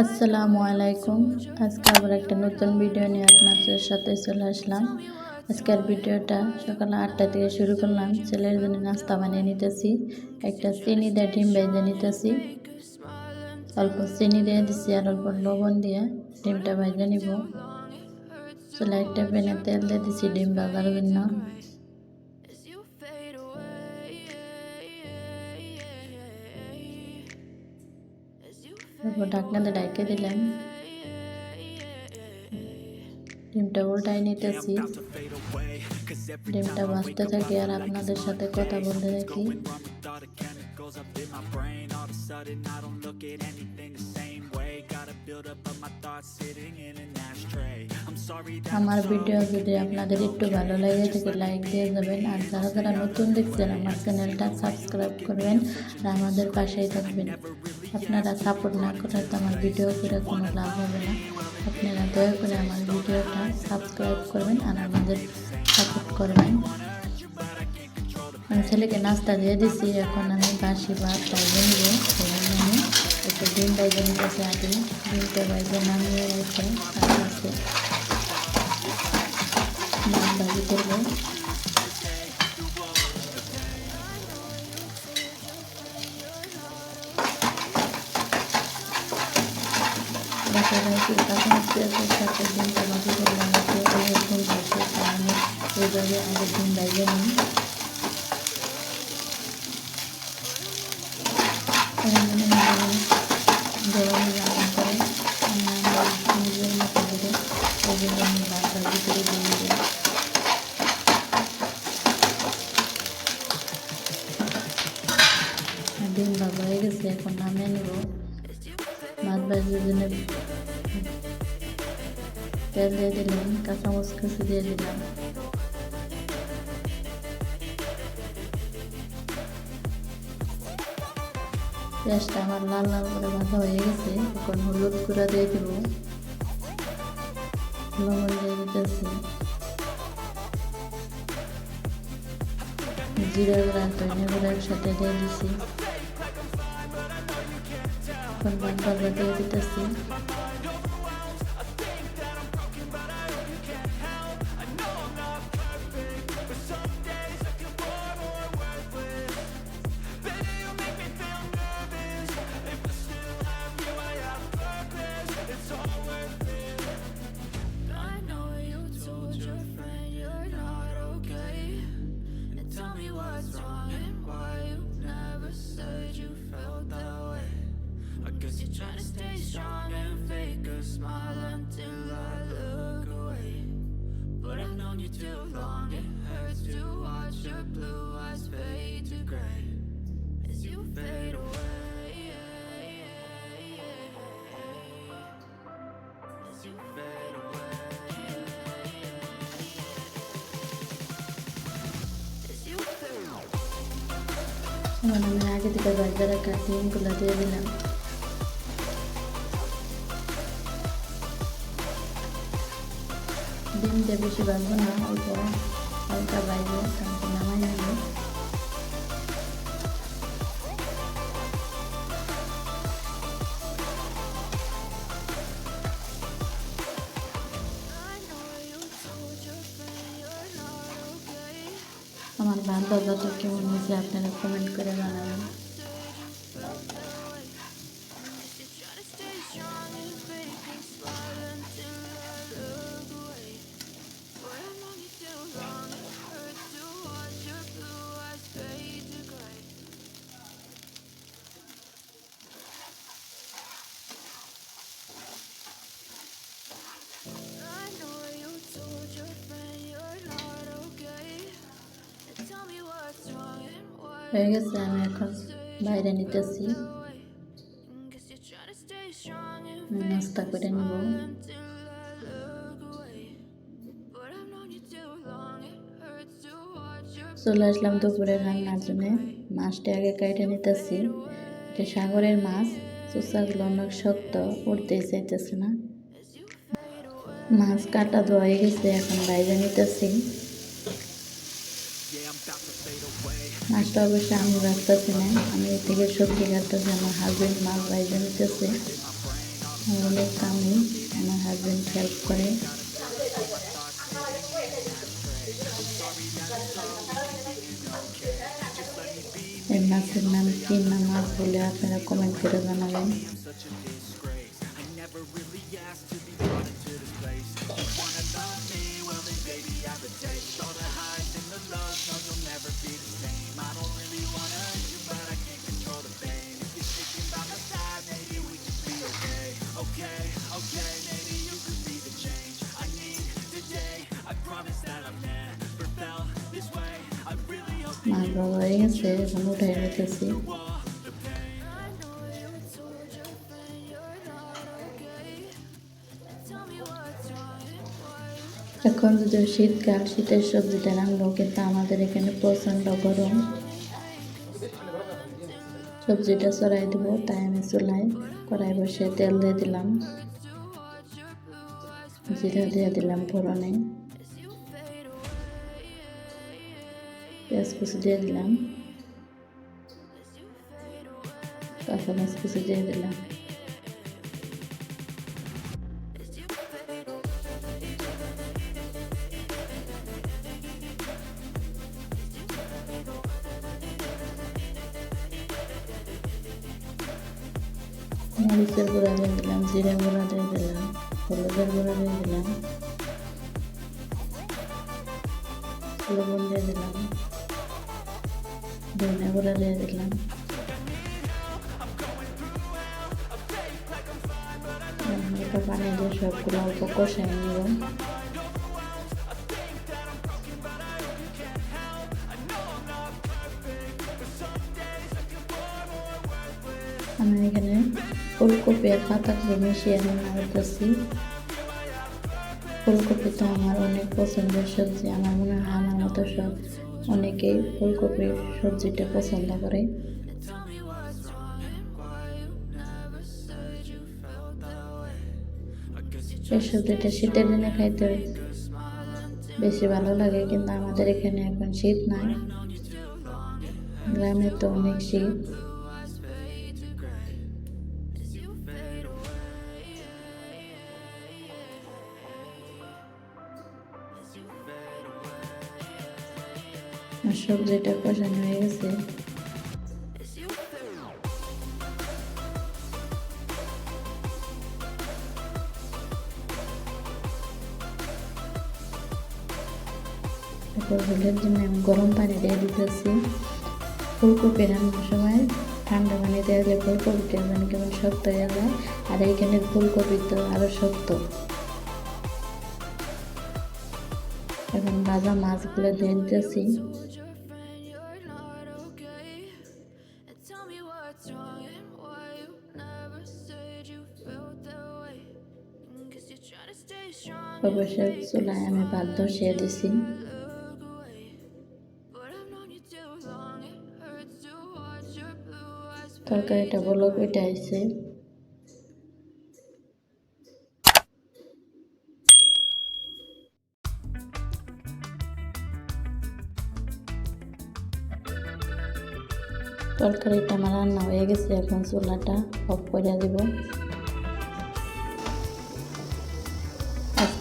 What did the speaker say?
আসসালামু আলাইকুম। আজকে আবার একটা নতুন ভিডিও নিয়ে আপনাদের সাথে চলে আসলাম। আজকের ভিডিওটা সকাল আটটা থেকে শুরু করলাম। ছেলের জন্য নাস্তা বানিয়ে নিতেছি। একটা চিনি দিয়ে ডিম ভেজে নিতেছি। অল্প চিনি দিয়ে দিছি আর অল্প লবণ দিয়ে ডিমটা ভেজে নিব। চলে একটা প্যানে তেল দিয়ে দিছি ডিম ভাজার জন্য। তারপর ঢাকনাতে ডাইকে দিলাম। ডিমটা উল্টাই নিতেছি। ডিমটা ভাজতে থাকি আর আপনাদের সাথে কথা বলতে থাকি। আমার ভিডিও যদি আপনাদের একটু ভালো লাগে থাকে লাইক দিয়ে যাবেন আর যারা যারা নতুন দেখছেন, আমার চ্যানেলটা সাবস্ক্রাইব করবেন আর আমাদের পাশেই থাকবেন। আপনারা সাপোর্ট না করলে তো আমার ভিডিও করে কোনো লাভ হবে না। আপনারা দয়া করে আমার ভিডিওটা সাবস্ক্রাইব করবেন আর আমাদের সাপোর্ট করবেন। আমি ছেলেকে নাস্তা দিয়ে দিছি, এখন আমি বাসি ভাত বাইজে নিব আমি। একটু ডিম বাইজে নিতেছি আগে, ডিমটা বাইজে নামিয়ে রেখে কাছে মাছ ভাজি করব। বাচ্চারা কি তখন পেঁয়াজের সাথে ডিমটা ভাজি করলাম এরকম ভাজি আমি এইভাবে আগের ডিম বাইজে নিই করে করে করে এখন নামিয়ে নেব ভাত ভাজির জন্য তেল দিয়ে দিলাম কাঁচামচ কুচি দিয়ে দিলাম পেঁয়াজটা আমার লাল লাল করে ভাজা হয়ে গেছে এখন হলুদ গুঁড়া দিয়ে দেব লবণ দিয়ে দিতেছি জিরা গুঁড়া ধনে গুঁড়া একসাথে দিয়ে দিছি এখন বাদ দিয়ে দিতেছি I too long, it hurts to watch your blue eyes fade to gray as you fade away. As you fade away. As you fade away. এখন আমি আগে থেকে ভাজা রাখা ডিমগুলো দিয়ে দিলাম ডিম দিয়ে বেশি ভাজবো না অল্প হালকা বাইরে তারপর নামাই নেব I know you told your friend you're not okay. আমার ভাত ভাজাটা কেমন হয়েছে আপনারা কমেন্ট করে জানাবেন হয়ে গেছে, আমি এখন বাইরে নিতেছি। নাস্তা করে নেব। চলে আসলাম দুপুরে রান্নার জন্য। মাছটা আগে কেটে নিতেছি। এটা সাগরের মাছ চুষাগুলো অনেক শক্ত উঠতেই চাইতেছে না। মাছ কাটা ধোয়া হয়ে গেছে, এখন বাইরে নিতেছি। মাছটা অবশ্যই আমি ভাজতেছি না। আমি এর থেকে সবজি কাটতেছি, আমার হাজবেন্ড মাছ বাইরে নিতেছে আমাদের কামে আমার হাজব্যান্ড হেল্প করে। এই মাছের নাম কি না মাছ বলে আপনারা কমেন্ট করে জানাবেন। মাছ বাবা হয়ে গেছে এখন রেখেছি এখন যদি শীতকাল, শীতের সবজিটা রান্নাও কিন্তু আমাদের এখানে প্রচণ্ড গরম। সবজিটা চড়াই দেবো, তাই আমি চুলাই কড়াই বসে তেল দিয়ে দিলাম। জিরা দিয়ে দিলাম ফোড়নে। পেঁয়াজ কুচি দিয়ে দিলাম কাঁচা মাছ কুচি দিয়ে দিলাম মরিচের গুঁড়া দিয়ে দিলাম জিরা গুঁড়া দিয়ে দিলাম হলুদের গুঁড়া দিয়ে দিলাম লবণ দিয়ে দিলাম গুঁড়া দিয়ে দিলাম হালকা পানি দিয়ে সবগুলো অল্প কষাই নেব আমি এখানে ফুলকপি আর পাতাকপি মিশিয়ে রান্না করতেছি ফুলকপি তো আমার অনেক পছন্দের সবজি আমার মনে হয় আমার মতো সব অনেকেই ফুলকপির সবজিটা পছন্দ করে। এই সবজিটা শীতের দিনে খাইতে বেশি ভালো লাগে, কিন্তু আমাদের এখানে এখন শীত নাই। গ্রামে তো অনেক শীত। আর সবজিটা কষানো হয়ে গেছে। তারপর জন্য আমি গরম পানি দিয়ে দিতেছি। ফুলকপি রান্নার সময় ঠান্ডা পানি দিলে ফুলকপিটা মানে কেমন শক্ত হয়ে যায়। আর এইখানে ফুলকপি তো আরও শক্ত। এখন ভাজা মাছগুলো দিয়ে দিতেছি। অবশ্যই চুলায় আমি ভাত বসিয়ে দিছি। তরকারিটা বলো আইছে তরকারিটা আমার রান্না হয়ে গেছে, এখন চুলাটা অফ করে দিব।